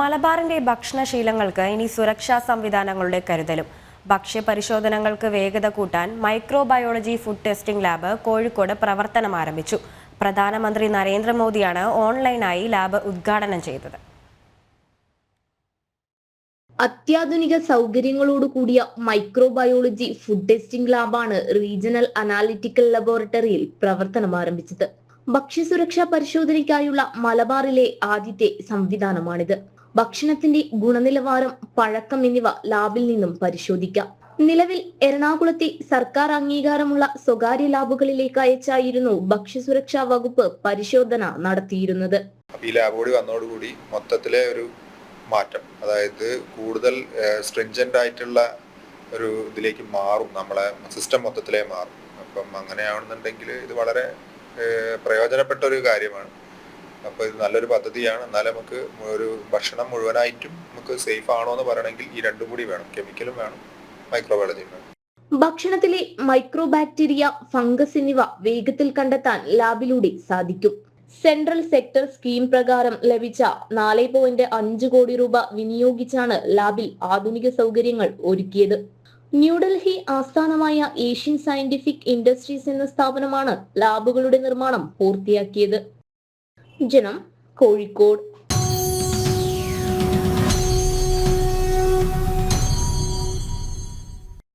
മലബാറിന്റെ ഭക്ഷണശീലങ്ങൾക്ക് ഇനി സുരക്ഷാ സംവിധാനങ്ങളുടെ കരുതലും. ഭക്ഷ്യ പരിശോധനകൾക്ക് വേഗത കൂട്ടാൻ microbiology food testing lab Kozhikode പ്രവർത്തനം ആരംഭിച്ചു. പ്രധാനമന്ത്രി നരേന്ദ്രമോദിയാണ് ഓൺലൈനായി ലാബ് ഉദ്ഘാടനം ചെയ്തത്. അത്യാധുനിക സൗകര്യങ്ങളോട് കൂടിയ മൈക്രോബയോളജി ഫുഡ് ടെസ്റ്റിംഗ് ലാബാണ് റീജിയണൽ അനാലിറ്റിക്കൽ ലബോറട്ടറിയിൽ പ്രവർത്തനം ആരംഭിച്ചത്. ഭക്ഷ്യസുരക്ഷാ പരിശോധനയ്ക്കായുള്ള മലബാറിലെ ആദ്യത്തെ സംവിധാനമാണിത്. ഭക്ഷണത്തിന്റെ ഗുണനിലവാരം പഴക്കം എന്നിവ ലാബിൽ നിന്നും പരിശോധിക്കാം. നിലവിൽ എറണാകുളത്തെ സർക്കാർ അംഗീകാരമുള്ള സ്വകാര്യ ലാബുകളിലേക്ക് അയച്ചായിരുന്നു ഭക്ഷ്യസുരക്ഷാ വകുപ്പ് പരിശോധന നടത്തിയിരുന്നത്. ഈ ലാബ് കൂടി വന്നതോടുകൂടി മൊത്തത്തിലെ ഒരു മാറ്റം അതായത് കൂടുതൽ സ്ട്രിഞ്ചന്റ് ആയിട്ടുള്ള ഒരു ഇതിലേക്ക് മാറും നമ്മളെ സിസ്റ്റം മൊത്തത്തിലേ മാറും. അപ്പം അങ്ങനെയാണെന്നുണ്ടെങ്കിൽ ഇത് വളരെ പ്രയോജനപ്പെട്ട ഒരു കാര്യമാണ്. അപ്പോൾ ഇത് നല്ലൊരു പദ്ധതിയാണ്. എന്നാലും നമുക്ക് ഒരു ഭക്ഷണം മുഴുവനായിട്ടും നമുക്ക് സേഫ് ആണോ എന്ന് പറയണമെങ്കിൽ ഈ രണ്ടും കൂടി വേണം. കെമിക്കലും വേണം. മൈക്രോബയോളജിയും വേണം. ഭക്ഷണത്തിലെ മൈക്രോ ബാക്ടീരിയ ഫംഗസ് എന്നിവ വേഗത്തിൽ കണ്ടെത്താൻ ലാബിലൂടെ സാധിക്കും. സെൻട്രൽ സെക്ടർ സ്കീം പ്രകാരം ലഭിച്ച നാല് പോയിന്റ് അഞ്ച് കോടി രൂപ വിനിയോഗിച്ചാണ് ലാബിൽ ആധുനിക സൗകര്യങ്ങൾ ഒരുക്കിയത്. ന്യൂഡൽഹി ആസ്ഥാനമായ ഏഷ്യൻ സയന്റിഫിക് ഇൻഡസ്ട്രീസ് എന്ന സ്ഥാപനമാണ് ലാബുകളുടെ നിർമ്മാണം പൂർത്തിയാക്കിയത്. ജനം കോഴിക്കോട്